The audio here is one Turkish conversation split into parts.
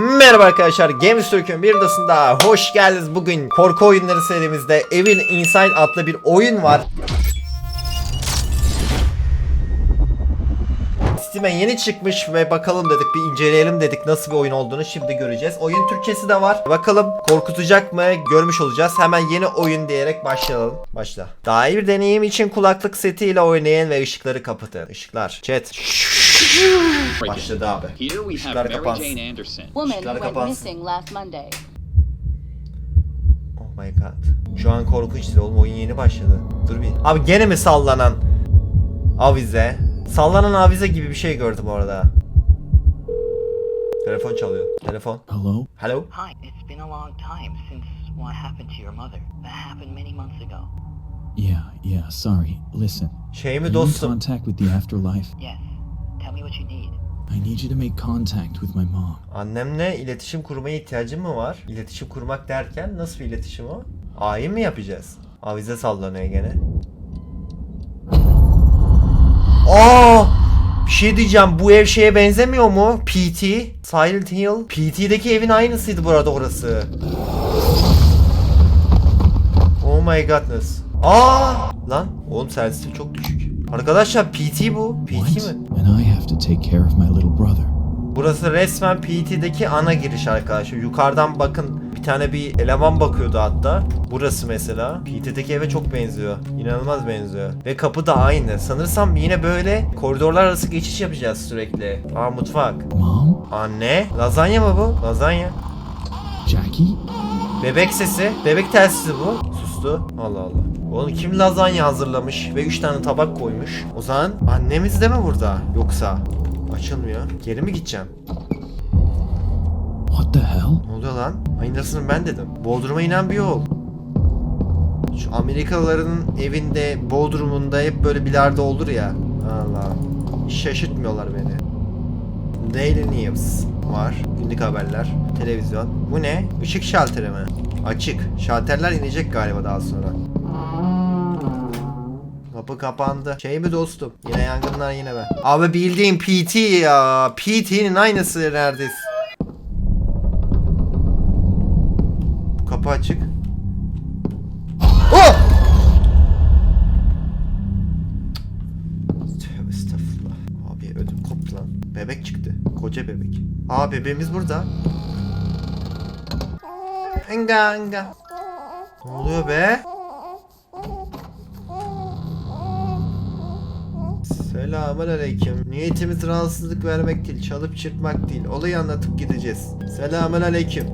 Merhaba arkadaşlar Games Türk'ün bir odasında hoş geldiniz. Bugün korku oyunları serimizde Evil Inside adlı bir oyun var. Steam'e yeni çıkmış ve bakalım dedik bir inceleyelim dedik nasıl bir oyun olduğunu şimdi göreceğiz. Oyun Türkçesi de var. Bakalım korkutacak mı görmüş olacağız. Hemen yeni oyun diyerek başlayalım. Başla. Daha iyi bir deneyim için kulaklık setiyle oynayın ve ışıkları kapatın. Işıklar. Chat. Başladı abi. Here we have Işıklar Mary kapansın. Jane Anderson. Woman Işıklar went kapansın. missing last Monday. Oh my god. Şu an korkunç değil oğlum oyun yeni başladı. Dur bir. Abi gene mi sallanan avize? Sallanan avize gibi bir şey gördüm orada. Telefon çalıyor. Telefon. Hello? Hello? Hi, it's been a long time since what happened to your mother. That happened many months ago. Yeah, yeah, sorry. Listen. Şey mi dostum? contact with the afterlife? Yes. Tell me what you need. I need you to make contact with my mom. Annemle iletişim kurmaya ihtiyacım mı var? İletişim kurmak derken nasıl bir iletişim o? Ayin mi yapacağız? Avize sallanıyor gene. Aa! Bir şey diyeceğim. Bu ev şeye benzemiyor mu? PT. Silent Hill. PT'deki evin aynısıydı burada orası. Oh my godness. Aa! Lan oğlum sensitif çok düşük. Arkadaşlar PT bu. PT mi? And I have to take care of my little brother. Burası resmen PT'deki ana giriş arkadaşlar. Yukarıdan bakın bir tane bir eleman bakıyordu hatta. Burası mesela. PT'deki eve çok benziyor. İnanılmaz benziyor. Ve kapı da aynı. Sanırsam yine böyle koridorlar arası geçiş yapacağız sürekli. Aa mutfak. Mom? Anne. Lazanya mı bu? Lazanya. Jackie? Bebek sesi. Bebek telsizi bu. Sustu. Allah Allah. Oğlum kim lazanya hazırlamış ve 3 tane tabak koymuş? O zaman annemiz de mi burada? Yoksa? Açılmıyor. Geri mi gideceğim? What the hell? Ne oluyor lan? Aynısını ben dedim. Bodrum'a inen bir yol. Şu Amerikalıların evinde, Bodrum'unda hep böyle bilardo olur ya. Allah. Hiç şaşırtmıyorlar beni. Daily News var. Günlük haberler. Televizyon. Bu ne? Işık şalteri mi? Açık. Şalterler inecek galiba daha sonra. Kapı kapandı. Şey mi dostum? Yine yangınlar yine ben. Abi bildiğin PT ya. PT'nin aynısı neredeyse. Kapı açık. Oh! Tövbe estağfurullah. Abi ödüm koptu lan. Bebek çıktı. Koca bebek. Aa bebeğimiz burada. Enga enga. Ne oluyor be? Selamun aleyküm. Niyetimiz rahatsızlık vermek değil, çalıp çırpmak değil. Olayı anlatıp gideceğiz. Selamun aleyküm.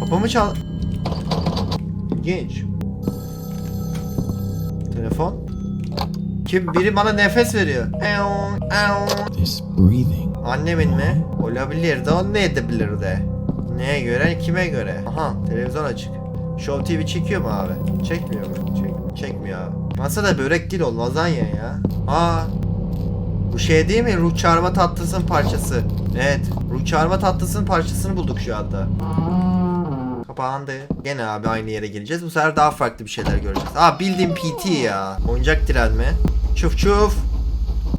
Kapımı çal... İlginç. Telefon. Kim? Biri bana nefes veriyor. This breathing. Annemin mi? Olabilir de o ne edebilir de. Neye göre kime göre? Aha televizyon açık. Show TV çekiyor mu abi? Çekmiyor mu? Çek, çekmiyor abi. Masada börek değil o lazanya ya. Aa. Bu şey değil mi? Ruh çağırma tatlısının parçası. Evet. Ruh çağırma tatlısının parçasını bulduk şu anda. Kapandı. Gene abi aynı yere geleceğiz. Bu sefer daha farklı bir şeyler göreceğiz. Aa bildiğim PT ya. Oyuncak tren mi? Çuf çuf.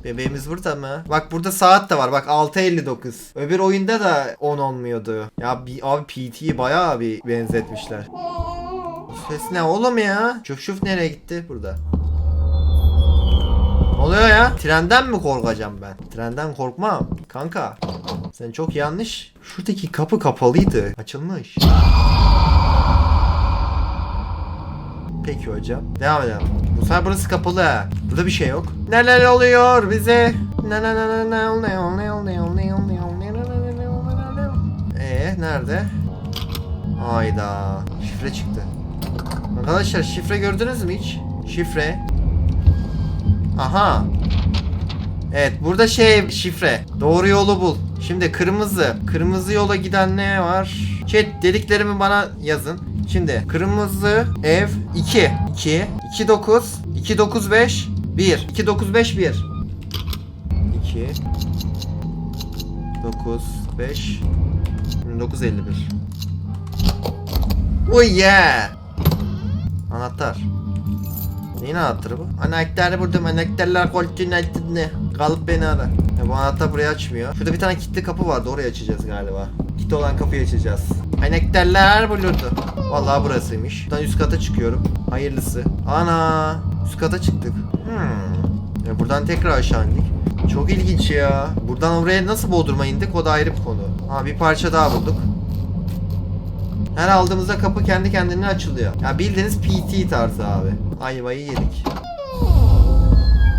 Bebeğimiz burada mı? Bak burada saat de var. Bak 6.59. Öbür oyunda da 10 olmuyordu. Ya abi PT'yi bayağı bir benzetmişler. Ses ne oğlum ya? Şuf şuf nereye gitti? Burada. Ne oluyor ya? Trenden mi korkacağım ben? Trenden korkmam. Kanka. Sen çok yanlış. Şuradaki kapı kapalıydı. Açılmış. Peki hocam. Devam edelim. Bu sefer burası kapalı. Burada bir şey yok. Neler oluyor bize? Ne ne ne ne ne ne ne ne ne ne Eee nerede? Hayda. Şifre çıktı. Arkadaşlar şifre gördünüz mü hiç? Şifre. Aha. Evet burada şey şifre. Doğru yolu bul. Şimdi kırmızı. Kırmızı yola giden ne var? Chat dediklerimi bana yazın. Şimdi kırmızı ev 2 2 2 9 2 9 5 1 2 9 5 1 2 9 5 29 51 Oh yeah Anahtar Neyin anahtarı bu? Anahtarı buldum. Anahtarlar koltuğun altında. Kalıp beni ara. Ya bu anahtar burayı açmıyor. Şurada bir tane kilitli kapı vardı. Orayı açacağız galiba. Kilitli olan kapıyı açacağız. Anahtarlar bulurdu. Vallahi burasıymış. Buradan üst kata çıkıyorum. Hayırlısı. Ana! Üst kata çıktık. Hmm. Ya buradan tekrar aşağı indik. Çok ilginç ya. Buradan oraya nasıl Bodrum'a indik o da ayrı bir konu. Ha bir parça daha bulduk. Her aldığımızda kapı kendi kendine açılıyor. Ya bildiğiniz PT tarzı abi. Ayvayı yedik.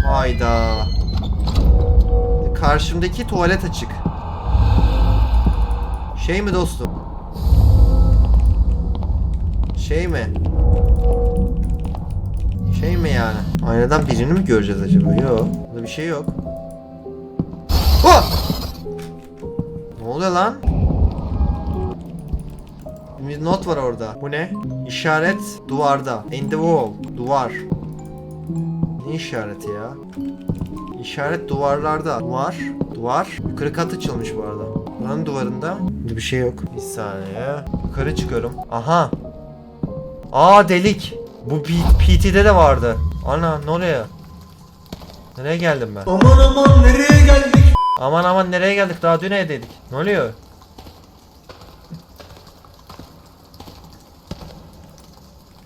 Hayda. Karşımdaki tuvalet açık. Şey mi dostum? Şey mi? Şey mi yani? Aynadan birini mi göreceğiz acaba? Yok. Burada bir şey yok. Oh! Ne oluyor lan? Bir not var orada. Bu ne? İşaret duvarda. In the wall. Duvar. Ne işareti ya? İşaret duvarlarda. Duvar. Duvar. Yukarı kat açılmış bu arada. Buranın duvarında bir şey yok. Bir saniye. Yukarı çıkıyorum. Aha. Aa delik. Bu PT'de de vardı. Ana ne oluyor? Nereye geldim ben? Aman aman nereye geldik? Aman aman nereye geldik? Daha dün evdeydik. Ne oluyor?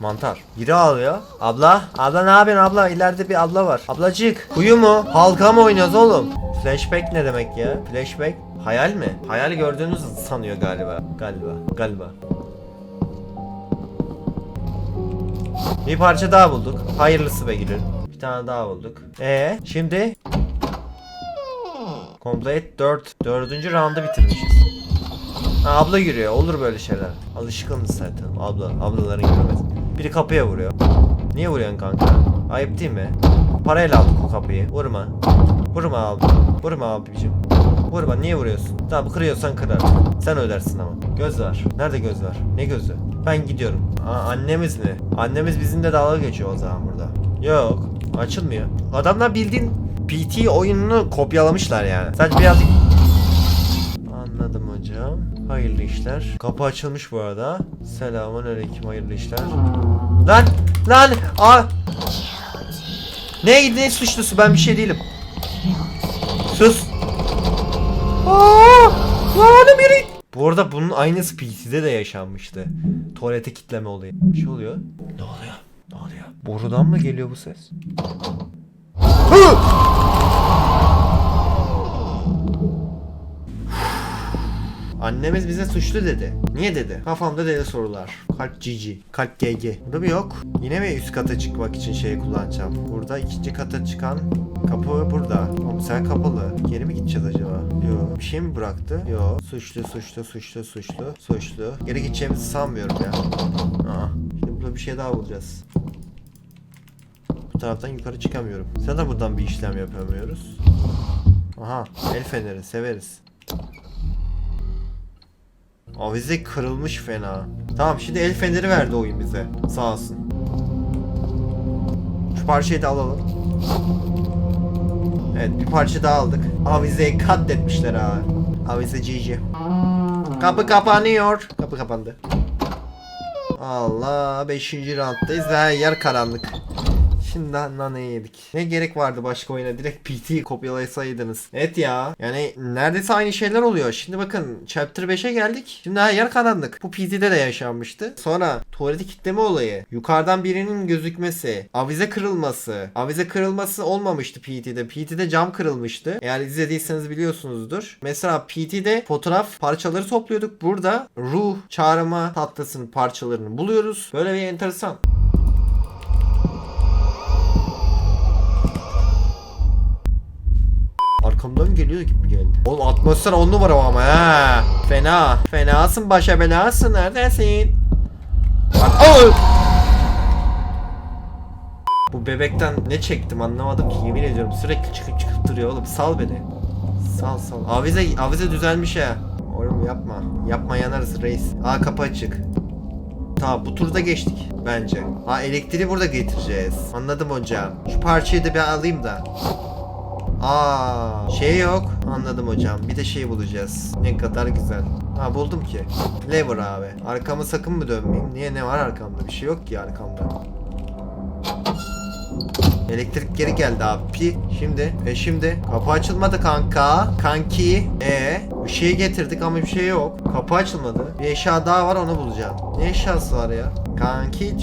Mantar. Biri ağlıyor. Abla. Abla ne yapıyorsun abla? İleride bir abla var. Ablacık. Kuyu mu? Halka mı oynuyoruz oğlum? Flashback ne demek ya? Flashback. Hayal mi? Hayal gördüğünüz sanıyor galiba. Galiba. Galiba. Bir parça daha bulduk. Hayırlısı be gülüm. Bir tane daha bulduk. Ee, şimdi Complete 4. Dördüncü roundu bitirmişiz. Ha, abla yürüyor. Olur böyle şeyler. Alışkınız zaten. Abla. Ablaların yürümesi. Biri kapıya vuruyor. Niye vuruyorsun kanka? Ayıp değil mi? Parayla aldık o kapıyı. Vurma. Vurma abi. Vurma abicim. Vurma. Niye vuruyorsun? Tamam kırıyorsan kırar. Sen ödersin ama. Göz var. Nerede göz var? Ne gözü? Ben gidiyorum. Aa, annemiz mi? Annemiz bizimle dalga geçiyor o zaman burada. Yok. Açılmıyor. Adamlar bildiğin PT oyununu kopyalamışlar yani. Sadece birazcık... Hocam. Hayırlı işler. Kapı açılmış bu arada. Selamun aleyküm hayırlı işler. Lan! Lan! Aa! Ne, ne suçlusu ben bir şey değilim. Sus! Aa! Lan biri! Bu arada bunun aynısı PC'de de yaşanmıştı. Tuvalete kitleme olayı. Bir şey oluyor. Ne oluyor? Ne oluyor? Borudan mı geliyor bu ses? Hı! Annemiz bize suçlu dedi. Niye dedi? Kafamda deli sorular. Kalp GG. Kalp GG. Burada bir yok. Yine mi üst kata çıkmak için şey kullanacağım? Burada ikinci kata çıkan kapı burada. Oğlum sen kapalı. Geri mi gideceğiz acaba? Yok. Bir şey mi bıraktı? Yok. Suçlu, suçlu, suçlu, suçlu, suçlu. Geri gideceğimizi sanmıyorum ya. Aa. Şimdi burada bir şey daha bulacağız. Bu taraftan yukarı çıkamıyorum. Zaten buradan bir işlem yapamıyoruz. Aha. El feneri severiz. Avize kırılmış fena. Tamam şimdi el feneri verdi oyun bize. Sağ olsun. Şu parçayı da alalım. Evet bir parça daha aldık. Avizeyi katletmişler ha. Avize GG. Kapı kapanıyor. Kapı kapandı. Allah 5. rounddayız ve her yer karanlık. Şimdi nane yedik. Ne gerek vardı başka oyuna? Direkt PT kopyalasaydınız. Evet ya. Yani neredeyse aynı şeyler oluyor. Şimdi bakın Chapter 5'e geldik. Şimdi her yer karanlık. Bu PT'de de yaşanmıştı. Sonra tuvaleti kitleme olayı. Yukarıdan birinin gözükmesi. Avize kırılması. Avize kırılması olmamıştı PT'de. PT'de cam kırılmıştı. Eğer izlediyseniz biliyorsunuzdur. Mesela PT'de fotoğraf parçaları topluyorduk. Burada ruh çağırma tahtasının parçalarını buluyoruz. Böyle bir enteresan. Oğlum atmosfer on numara ama ha. Fena. Fenasın başa belasın. Neredesin? Bak. Bu bebekten ne çektim anlamadım ki yemin ediyorum sürekli çıkıp çıkıp duruyor oğlum sal beni. Sal sal. Avize avize düzelmiş ha. Oğlum yapma. Yapma yanarız reis. Aa kapı açık. Tamam bu turda geçtik bence. Ha elektriği burada getireceğiz. Anladım hocam. Şu parçayı da bir alayım da. Aa, şey yok. Anladım hocam. Bir de şey bulacağız. Ne kadar güzel. Ha buldum ki. Lever abi. Arkamı sakın mı dönmeyeyim? Niye ne var arkamda? Bir şey yok ki arkamda. Elektrik geri geldi abi. Şimdi. E şimdi. Kapı açılmadı kanka. Kanki. E ışığı getirdik ama bir şey yok. Kapı açılmadı. Bir eşya daha var onu bulacağım. Ne eşyası var ya? Kanki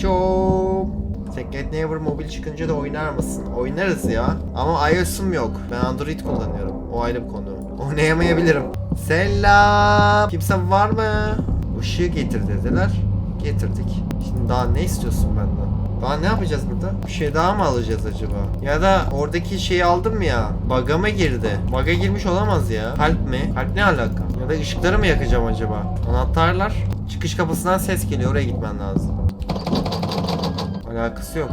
Secret Neighbor mobil çıkınca da oynar mısın? Oynarız ya. Ama iOS'um yok. Ben Android kullanıyorum. O ayrı bir konu. Oynayamayabilirim. Selam. Kimse var mı? Işığı getir dediler. Getirdik. Şimdi daha ne istiyorsun benden? Daha ne yapacağız burada? Bir şey daha mı alacağız acaba? Ya da oradaki şeyi aldım ya. Bug'a mı girdi? Bug'a girmiş olamaz ya. Kalp mi? Kalp ne alaka? Ya da ışıkları mı yakacağım acaba? Anahtarlar. Çıkış kapısından ses geliyor. Oraya gitmen lazım. Alakası yok.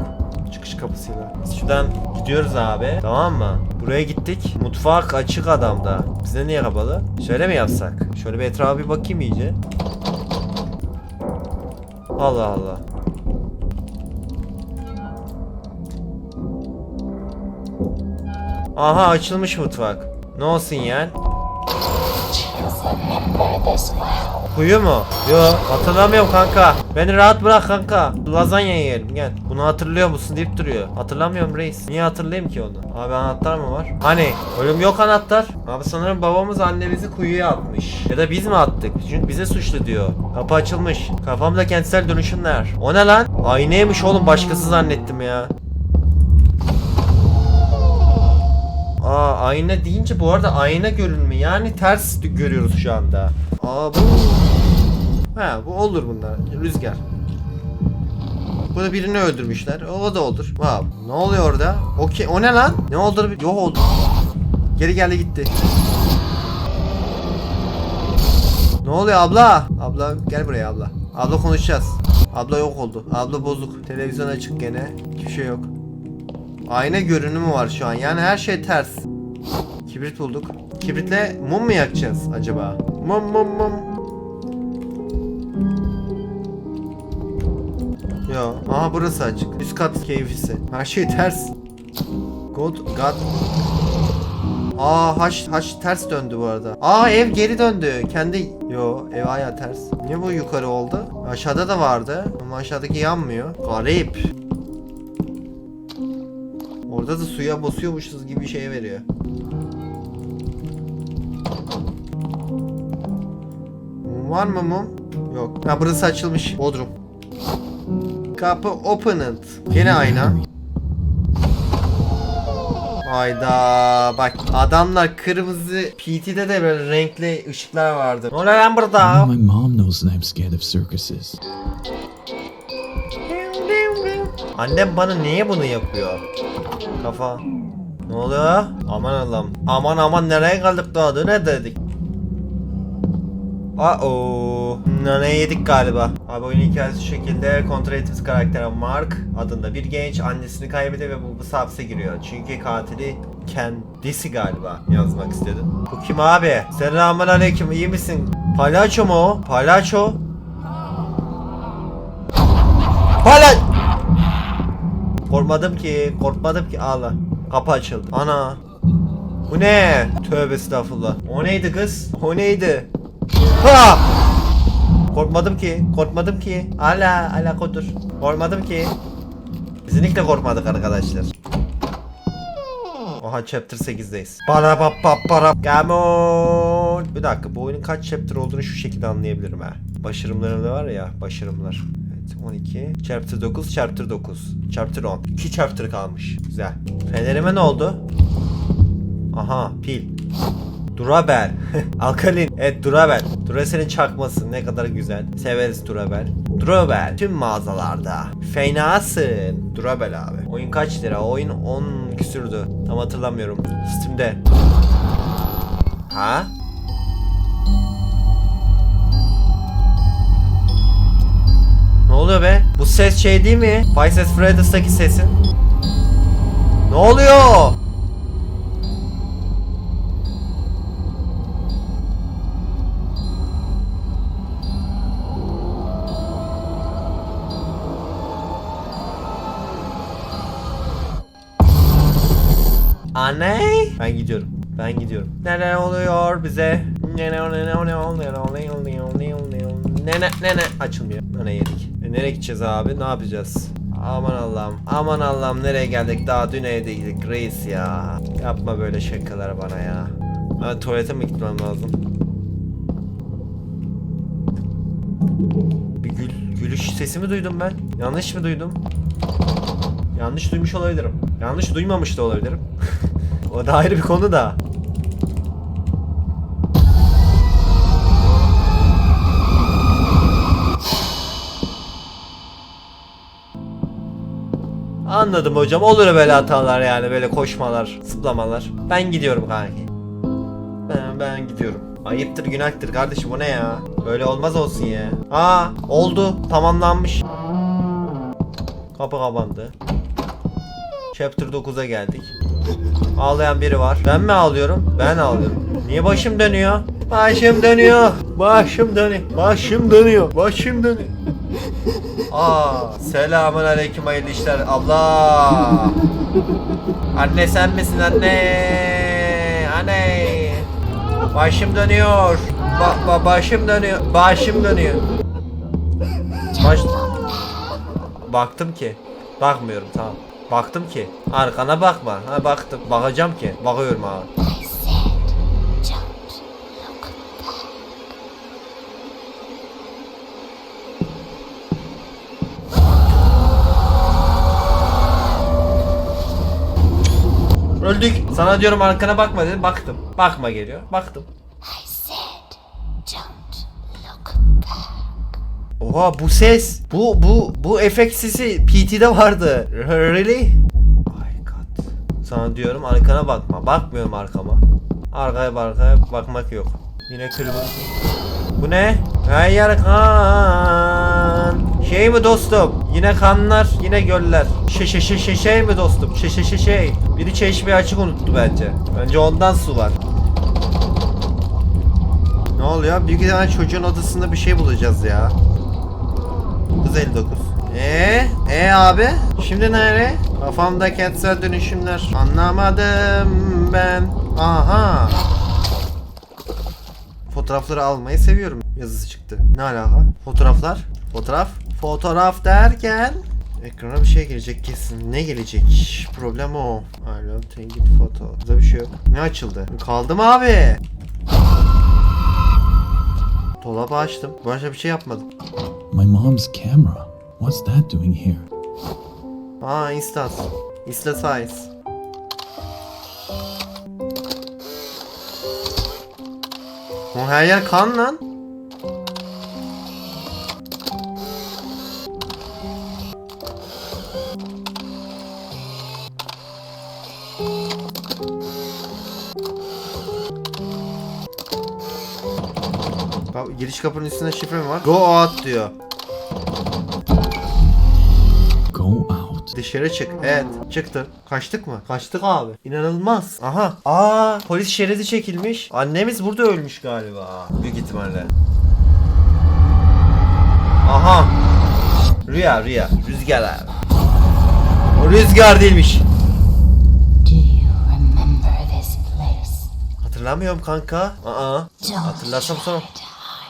Çıkış kapısıyla. Biz şuradan gidiyoruz abi. Tamam mı? Buraya gittik. Mutfak açık adamda. Bize niye kapalı? Şöyle mi yapsak? Şöyle bir etrafa bir bakayım iyice. Allah Allah. Aha açılmış mutfak. Ne olsun yani? Kuyu mu? Yo hatırlamıyorum kanka. Beni rahat bırak kanka. Lazanya yiyelim gel. Bunu hatırlıyor musun deyip duruyor. Hatırlamıyorum reis. Niye hatırlayayım ki onu? Abi anahtar mı var? Hani? Ölüm yok anahtar. Abi sanırım babamız annemizi kuyuya atmış. Ya da biz mi attık? Çünkü bize suçlu diyor. Kapı açılmış. Kafamda kentsel dönüşümler. O ne lan? Aynaymış oğlum başkası zannettim ya. Aa ayna deyince bu arada ayna görünme yani ters görüyoruz şu anda. Aa bu. Ha bu olur bunlar. Rüzgar. Burada birini öldürmüşler. O da olur. Wow. Ne oluyor orada? Okey. O ne lan? Ne oldu? Yok oldu. Geri geldi gitti. Ne oluyor abla? Abla gel buraya abla. Abla konuşacağız. Abla yok oldu. Abla bozuk. Televizyon açık gene. Hiçbir şey yok. Ayna görünümü var şu an. Yani her şey ters. Kibrit bulduk. Kibritle mum mu yakacağız acaba? Mum mum mum. Yo. Aha burası açık. Üst kat keyfisi. Her şey ters. God God. Aa haş haş ters döndü bu arada. Aa ev geri döndü. Kendi yo ev aya ters. Niye bu yukarı oldu? Aşağıda da vardı ama aşağıdaki yanmıyor. Garip. Orada da suya basıyormuşuz gibi bir şey veriyor. Var mı mum? Yok. Ha burası açılmış. Bodrum. Kapı opened. Gene ayna. Hayda bak adamlar kırmızı PT'de de böyle renkli ışıklar vardı. Ne oluyor lan burada? My mom knows that I'm scared of circuses. Annem bana niye bunu yapıyor? Kafa. Ne oluyor? Aman Allah'ım. Aman aman nereye kaldık daha ne dedik? Aa ne yedik galiba. Abi oyun hikayesi şu şekilde kontrol ettiğimiz karakter Mark adında bir genç annesini kaybediyor ve babası hapse giriyor. Çünkü katili kendisi galiba yazmak istedi. Bu kim abi? Selamun aleyküm iyi misin? Palyaço mu o? Palyaço? Palyaço! Korkmadım ki, korkmadım ki. Allah. Kapı açıldı. Ana. Bu ne? Tövbe estağfurullah. O neydi kız? O neydi? Ha! Korkmadım ki, korkmadım ki. Ala, ala kodur. Korkmadım ki. Kesinlikle korkmadık arkadaşlar. Oha chapter 8'deyiz. Para pa pa para. Come on. Bir dakika bu oyunun kaç chapter olduğunu şu şekilde anlayabilirim ha. Başarımlarım da var ya başarımlar. Evet 12. Chapter 9, chapter 9. Chapter 10. 2 chapter kalmış. Güzel. Fenerime ne oldu? Aha pil. Durabel. Alkalin. Evet Durabel. Durasel'in çakması ne kadar güzel. Severiz Durabel. Durabel. Tüm mağazalarda. Fenasın. Durabel abi. Oyun kaç lira? Oyun 10 küsürdü. Tam hatırlamıyorum. Steam'de. Ha? Ne oluyor be? Bu ses şey değil mi? Five Ses Freddy's'taki sesin. Ne oluyor? Anne? Ben gidiyorum. Ben gidiyorum. Neler oluyor bize? Ne ne ne ne ne oluyor? Ne ne ne ne açılmıyor. Ne yedik? Nereye gideceğiz abi? Ne yapacağız? Aman Allah'ım. Aman Allah'ım nereye geldik? Daha dün evdeydik reis ya. Yapma böyle şakalar bana ya. Ben tuvalete mi gitmem lazım? Bir gül, gülüş sesi mi duydum ben? Yanlış mı duydum? Yanlış duymuş olabilirim. Yanlış duymamış da olabilirim. o da ayrı bir konu da. Anladım hocam. Olur böyle hatalar yani böyle koşmalar, zıplamalar. Ben gidiyorum kanki. Ben ben gidiyorum. Ayıptır günahtır kardeşim bu ne ya? Böyle olmaz olsun ya. Aa oldu tamamlanmış. Kapı kapandı. Chapter 9'a geldik. Ağlayan biri var. Ben mi ağlıyorum? Ben ağlıyorum. Niye başım dönüyor? Başım dönüyor. Başım dönüyor. Başım dönüyor. Başım dönüyor. Aa, selamun aleyküm hayırlı işler. Allah. Anne sen misin anne? Anne. Başım dönüyor. Ba ba başım dönüyor. Başım dönüyor. Baş... Baktım ki. Bakmıyorum tamam. Baktım ki. Arkana bakma. Ha baktım. Bakacağım ki. Bakıyorum abi. Öldük. Sana diyorum arkana bakma dedim. Baktım. Bakma geliyor. Baktım. Oha bu ses. Bu bu bu efekt sesi PT'de vardı. Really? My god. Sana diyorum arkana bakma. Bakmıyorum arkama. Arkaya arkaya bakmak yok. Yine kırmızı. Bu ne? Her yer kan. Şey mi dostum? Yine kanlar, yine göller. Şey şey şey şey şey mi dostum? Şey şey şey şey. Biri çeşmeyi açık unuttu bence. Bence ondan su var. Ne oluyor? Büyük ihtimalle çocuğun odasında bir şey bulacağız ya. 959. Ee, e abi? Şimdi nere? Kafamda kentsel dönüşümler. Anlamadım ben. Aha. Fotoğrafları almayı seviyorum yazısı çıktı. Ne alaka? Fotoğraflar? Fotoğraf? Fotoğraf derken ekrana bir şey gelecek kesin. Ne gelecek? Problem o. I love taking photo. Burada bir şey yok. Ne açıldı? Kaldım abi. Dolabı açtım. Başka bir şey yapmadım. My mom's camera. What's that doing here? Aa Instas. Isla Size. Her yer kan lan. Giriş kapının üstünde şifre mi var? Go out diyor. Go out. Dışarı çık. Evet. Çıktı. Kaçtık mı? Kaçtık abi. İnanılmaz. Aha. Aa, polis şeridi çekilmiş. Annemiz burada ölmüş galiba. Büyük ihtimalle. Aha. Rüya rüya. Rüzgar abi. O rüzgar değilmiş. Do you remember this place? Hatırlamıyorum kanka. Aa. Hatırlarsam sonra.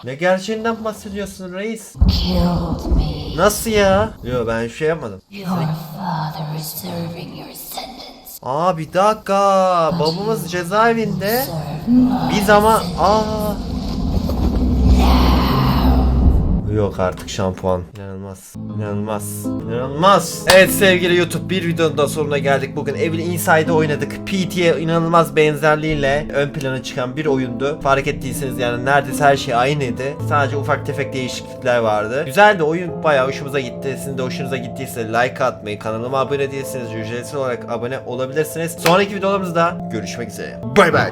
Ne gerçeğinden bahsediyorsun reis? Killed me. Nasıl ya? Yo ben şey yapmadım. Your father is serving your sentence. Aa bir dakika. Babamız cezaevinde. Biz ama aa. Yok artık şampuan. İnanılmaz. İnanılmaz. İnanılmaz. Evet sevgili YouTube bir videonun da sonuna geldik. Bugün Evil Inside'ı oynadık. PT'ye inanılmaz benzerliğiyle ön plana çıkan bir oyundu. Fark ettiyseniz yani neredeyse her şey aynıydı. Sadece ufak tefek değişiklikler vardı. Güzeldi oyun bayağı hoşumuza gitti. Sizin de hoşunuza gittiyse like atmayı, kanalıma abone değilseniz ücretsiz olarak abone olabilirsiniz. Sonraki videolarımızda görüşmek üzere. Bay bay.